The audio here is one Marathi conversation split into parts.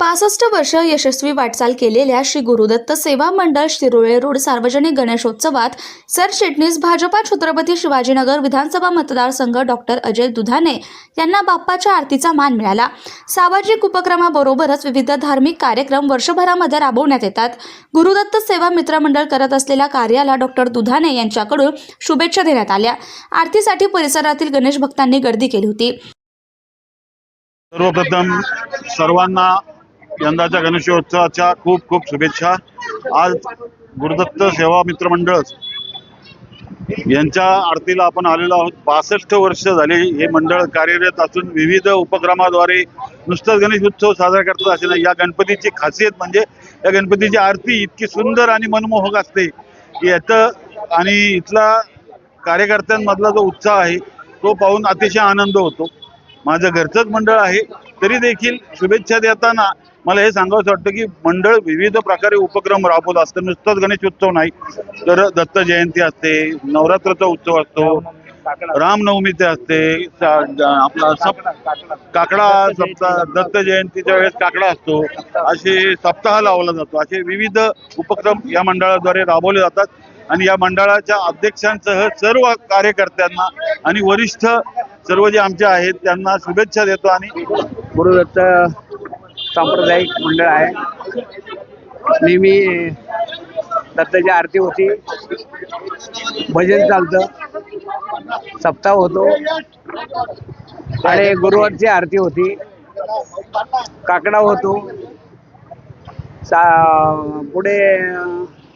पासष्ट वर्ष यशस्वी वाटचाल केलेल्या श्री गुरुदत्त सेवा मंडळ शिरोळे रोड सार्वजनिक गणेशोत्सवात सरचिटणीस भाजपा छत्रपती शिवाजीनगर विधानसभा मतदारसंघ डॉक्टर अजय दुधाने यांना बाप्पाच्या आरतीचा मान मिळाला. सामाजिक उपक्रमाबरोबरच विविध धार्मिक कार्यक्रम वर्षभरामध्ये राबवण्यात येतात. गुरुदत्त सेवा मित्रमंडळ करत असलेल्या कार्याला डॉक्टर दुधाने यांच्याकडून शुभेच्छा देण्यात आल्या. आरतीसाठी परिसरातील गणेश भक्तांनी गर्दी केली होती. सर्वप्रथम सर्वांना यंदाच्या गणेशोत्सवाच्या खूप खूप शुभेच्छा. आज गुरुदत्त सेवा मित्र मंडळ यांच्या आरतीला आपण आलेलो आहोत. बासष्ट वर्ष झाले हे मंडळ कार्यरत असून विविध उपक्रमाद्वारे नुसतंच गणेश उत्सव साजरा करतात असे नाही. या गणपतीची खासियत म्हणजे या गणपतीची आरती इतकी सुंदर आणि मनमोहक असते. की याचं आणि इथला कार्यकर्त्यांमधला जो उत्साह आहे तो पाहून अतिशय आनंद होतो. माझं घरचंच मंडळ आहे. तरी देखील शुभेच्छा देताना मला हे सांगावंसं वाटतं की मंडळ विविध प्रकारे उपक्रम राबवत असतं. नुसतंच गणेश उत्सव नाही तर दत्त जयंती असते नवरात्राचा उत्सव असतो रामनवमीचे असते आपला सप काकडा सप्ताह दत्त जयंतीच्या वेळेस काकडा असतो असे सप्ताह लावला जातो. असे विविध उपक्रम या मंडळाद्वारे राबवले जातात आणि या मंडळाच्या अध्यक्षांसह सर्व कार्यकर्त्यांना आणि वरिष्ठ सर्व जे आमचे आहेत त्यांना शुभेच्छा देतो आणि गुरुदत्त सांप्रदायिक मंडळ आहे. नेहमी दत्ताची आरती होती. भजन चालतं. सप्ताह होतो. आणि गुरुवारची आरती होती. काकडा होतो. सा पुढे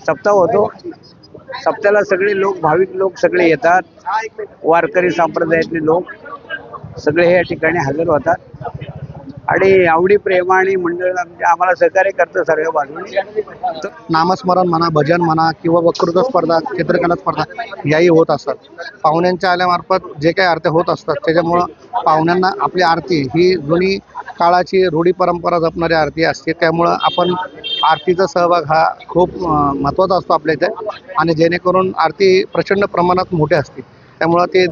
सप्ताह होतो. सप्त्याला सगळे लोक भाविक लोक सगळे येतात. वारकरी संप्रदायातले लोक सगळे या ठिकाणी हजर होतात. आणि आवडी प्रेमाने मंडळ म्हणजे आम्हाला सहकार्य करतं सर्व बाजूने. नामस्मरण म्हणा भजन म्हणा किंवा वक्तृत्व स्पर्धा चित्रकला स्पर्धा याही होत असतात. पाहुण्यांच्या आल्यामार्फत जे काही आरत्या होत असतात त्याच्यामुळं पाहुण्यांना आपली आरती ही जुनी काळाची रूढी परंपरा जपणारी आरती असते. त्यामुळं आपण आरतीचा सहभाग हा खूप महत्त्वाचा असतो आपल्या इथे. आणि जेणेकरून आरती प्रचंड प्रमाणात मोठी असते. त्यामुळं ते